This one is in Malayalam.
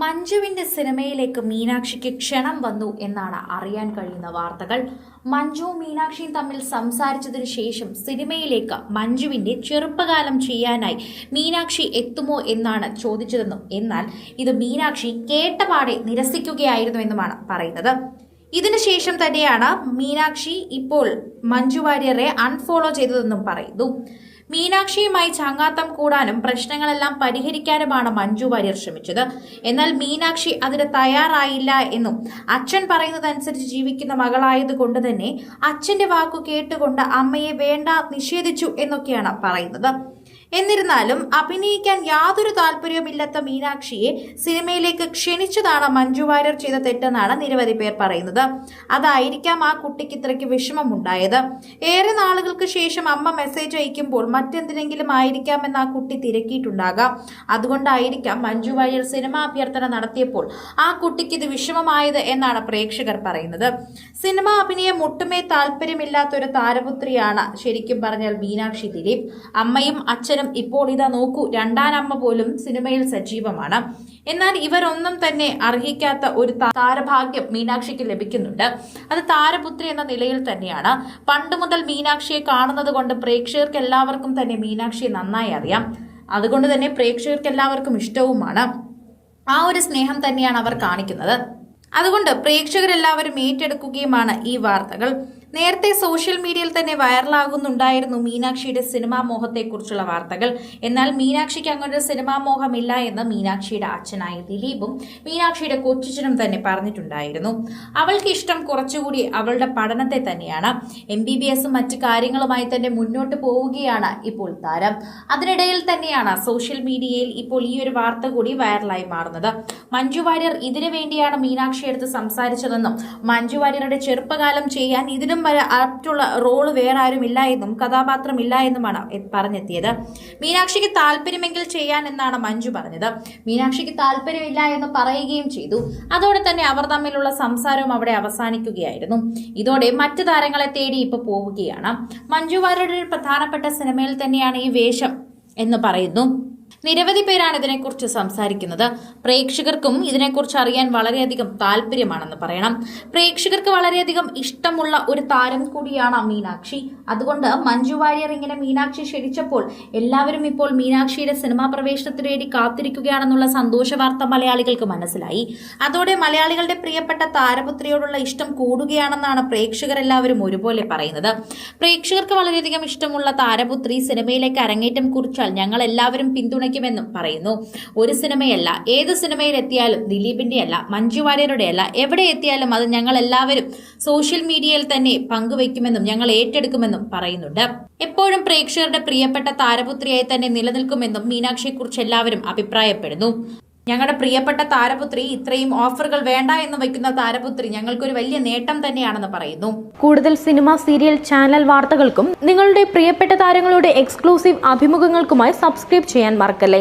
മഞ്ജുവിന്റെ സിനിമയിലേക്ക് മീനാക്ഷിക്ക് ക്ഷണം വന്നു എന്നാണ് അറിയാൻ കഴിയുന്ന വാർത്തകൾ. മഞ്ജുവും മീനാക്ഷിയും തമ്മിൽ സംസാരിച്ചതിനു ശേഷം സിനിമയിലേക്ക് മഞ്ജുവിന്റെ ചെറുപ്പകാലം ചെയ്യാനായി മീനാക്ഷി എത്തുമോ എന്നാണ് ചോദിച്ചതെന്നും എന്നാൽ ഇത് മീനാക്ഷി കേട്ടപാടെ നിരസിക്കുകയായിരുന്നു എന്നുമാണ് പറയുന്നത്. ഇതിനുശേഷം തന്നെയാണ് മീനാക്ഷി ഇപ്പോൾ മഞ്ജു വാര്യരെ അൺഫോളോ ചെയ്തതെന്നും പറയുന്നു. മീനാക്ഷിയുമായി ചങ്ങാത്തം കൂടാനും പ്രശ്നങ്ങളെല്ലാം പരിഹരിക്കാനുമാണ് മഞ്ജു വാര്യർ ശ്രമിച്ചത്. എന്നാൽ മീനാക്ഷി അതിന് തയ്യാറായില്ല എന്നും അച്ഛൻ പറയുന്നതനുസരിച്ച് ജീവിക്കുന്ന മകളായതുകൊണ്ട് തന്നെ അച്ഛന്റെ വാക്കു കേട്ടുകൊണ്ട് അമ്മയെ വേണ്ട നിഷേധിച്ചു എന്നൊക്കെയാണ് പറയുന്നത്. എന്നിരുന്നാലും അഭിനയിക്കാൻ യാതൊരു താല്പര്യവുമില്ലാത്ത മീനാക്ഷിയെ സിനിമയിലേക്ക് ക്ഷണിച്ചതാണ് മഞ്ജു വാര്യർ ചെയ്ത തെറ്റെന്നാണ് നിരവധി പേർ പറയുന്നത്. അതായിരിക്കാം ആ കുട്ടിക്ക് ഇത്രയ്ക്ക് വിഷമമുണ്ടായത്. ഏറെ നാളുകൾക്ക് ശേഷം അമ്മ മെസ്സേജ് അയക്കുമ്പോൾ മറ്റെന്തിനെങ്കിലും ആയിരിക്കാമെന്ന് ആ കുട്ടി തിരക്കിയിട്ടുണ്ടാകാം. അതുകൊണ്ടായിരിക്കാം മഞ്ജു വാര്യർ സിനിമ അഭ്യർത്ഥന നടത്തിയപ്പോൾ ആ കുട്ടിക്ക് ഇത് വിഷമമായത് എന്നാണ് പ്രേക്ഷകർ പറയുന്നത്. സിനിമ അഭിനയം ഒട്ടുമേ താല്പര്യമില്ലാത്ത ഒരു താരപുത്രിയാണ് ശരിക്കും പറഞ്ഞാൽ മീനാക്ഷി ദിലീപ്. അമ്മയും അച്ഛനും ഇപ്പോൾ ഇതാ നോക്കൂ രണ്ടാനമ്മ പോലും സിനിമയിൽ സജീവമാണ്. എന്നാൽ ഇവരൊന്നും തന്നെ അർഹിക്കാത്ത ഒരു താരഭാഗ്യം മീനാക്ഷിക്ക് ലഭിക്കുന്നുണ്ട്. അത് താരപുത്രി എന്ന നിലയിൽ തന്നെയാണ്. പണ്ട് മുതൽ മീനാക്ഷിയെ കാണുന്നത് കൊണ്ട് പ്രേക്ഷകർക്ക് എല്ലാവർക്കും തന്നെ മീനാക്ഷിയെ നന്നായി അറിയാം. അതുകൊണ്ട് തന്നെ പ്രേക്ഷകർക്ക് എല്ലാവർക്കും ഇഷ്ടവുമാണ്. ആ ഒരു സ്നേഹം തന്നെയാണ് അവർ കാണിക്കുന്നത്. അതുകൊണ്ട് പ്രേക്ഷകരെല്ലാവരും ഏറ്റെടുക്കുകയുമാണ് ഈ വാർത്തകൾ. നേരത്തെ സോഷ്യൽ മീഡിയയിൽ തന്നെ വൈറലാകുന്നുണ്ടായിരുന്നു മീനാക്ഷിയുടെ സിനിമാ മോഹത്തെക്കുറിച്ചുള്ള വാർത്തകൾ. എന്നാൽ മീനാക്ഷിക്ക് അങ്ങനൊരു സിനിമാ മോഹമില്ല എന്ന് മീനാക്ഷിയുടെ അച്ഛനായ ദിലീപും മീനാക്ഷിയുടെ കൊച്ചിച്ചനും തന്നെ പറഞ്ഞിട്ടുണ്ടായിരുന്നു. അവൾക്ക് ഇഷ്ടം കുറച്ചുകൂടി അവളുടെ പഠനത്തെ തന്നെയാണ്. എം ബി ബി എസും മറ്റു കാര്യങ്ങളുമായി തന്നെ മുന്നോട്ട് പോവുകയാണ് ഇപ്പോൾ താരം. അതിനിടയിൽ തന്നെയാണ് സോഷ്യൽ മീഡിയയിൽ ഇപ്പോൾ ഈ ഒരു വാർത്ത കൂടി വൈറലായി മാറുന്നത്. മഞ്ജു വാര്യർ ഇതിനു വേണ്ടിയാണ് മീനാക്ഷി എടുത്ത് സംസാരിച്ചതെന്നും മഞ്ജു വാര്യരുടെ ചെറുപ്പകാലം ചെയ്യാൻ ഇതിനും വരെ ആപ്റ്റുള്ള റോൾ വേറെ ആരും ഇല്ല എന്നും കഥാപാത്രം ഇല്ല എന്നുമാണ് പറഞ്ഞെത്തിയത്. മീനാക്ഷിക്ക് താല്പര്യമെങ്കിൽ ചെയ്യാൻ എന്നാണ് മഞ്ജു പറഞ്ഞത്. മീനാക്ഷിക്ക് താല്പര്യമില്ല എന്ന് പറയുകയും ചെയ്തു. അതോടെ തന്നെ അവർ തമ്മിലുള്ള സംസാരവും അവിടെ അവസാനിക്കുകയായിരുന്നു. ഇതോടെ മറ്റു താരങ്ങളെ തേടി ഇപ്പൊ പോവുകയാണ്. മഞ്ജു വാര്യരുടെ പ്രധാനപ്പെട്ട സിനിമയിൽ തന്നെയാണ് ഈ വേഷം എന്ന് പറയുന്നു. നിരവധി പേരാണ് ഇതിനെക്കുറിച്ച് സംസാരിക്കുന്നത്. പ്രേക്ഷകർക്കും ഇതിനെക്കുറിച്ച് അറിയാൻ വളരെയധികം താല്പര്യമാണെന്ന് പറയണം. പ്രേക്ഷകർക്ക് വളരെയധികം ഇഷ്ടമുള്ള ഒരു താരം കൂടിയാണ് മീനാക്ഷി. അതുകൊണ്ട് മഞ്ജു വാര്യർ ഇങ്ങനെ മീനാക്ഷി ക്ഷണിച്ചപ്പോൾ എല്ലാവരും ഇപ്പോൾ മീനാക്ഷിയുടെ സിനിമാ പ്രവേശനത്തിന് വേണ്ടി കാത്തിരിക്കുകയാണെന്നുള്ള സന്തോഷ വാർത്ത മലയാളികൾക്ക് മനസ്സിലായി. അതോടെ മലയാളികളുടെ പ്രിയപ്പെട്ട താരപുത്രിയോടുള്ള ഇഷ്ടം കൂടുകയാണെന്നാണ് പ്രേക്ഷകരെല്ലാവരും ഒരുപോലെ പറയുന്നത്. പ്രേക്ഷകർക്ക് വളരെയധികം ഇഷ്ടമുള്ള താരപുത്രി സിനിമയിലേക്ക് അരങ്ങേറ്റം കുറിച്ചാൽ ഞങ്ങൾ എല്ലാവരും പിന്തുണയ്ക്കുമെന്നും പറയുന്നു. ഒരു സിനിമയല്ല ഏത് സിനിമയിൽ എത്തിയാലും ദിലീപിന്റെ അല്ല മഞ്ജു വാര്യരുടെ അല്ല എവിടെ എത്തിയാലും അത് ഞങ്ങൾ എല്ലാവരും സോഷ്യൽ മീഡിയയിൽ തന്നെ പങ്കുവയ്ക്കുമെന്നും ഞങ്ങൾ ഏറ്റെടുക്കുമെന്നും പറയുന്നുണ്ട്. എപ്പോഴും പ്രേക്ഷകരുടെ പ്രിയപ്പെട്ട താരപുത്രിയായി തന്നെ നിലനിൽക്കുമെന്നും മീനാക്ഷിയെക്കുറിച്ച് എല്ലാവരും അഭിപ്രായപ്പെടുന്നു. ഞങ്ങളുടെ പ്രിയപ്പെട്ട താരപുത്രി ഇത്രയും ഓഫറുകൾ വേണ്ട എന്ന് വയ്ക്കുന്ന താരപുത്രി ഞങ്ങൾക്കൊരു വലിയ നേട്ടം തന്നെയാണെന്ന് പറയുന്നു. കൂടുതൽ സിനിമ സീരിയൽ ചാനൽ വാർത്തകൾക്കും നിങ്ങളുടെ പ്രിയപ്പെട്ട താരങ്ങളുടെ എക്സ്ക്ലൂസീവ് അഭിമുഖങ്ങൾക്കുമായി സബ്സ്ക്രൈബ് ചെയ്യാൻ മറക്കല്ലേ?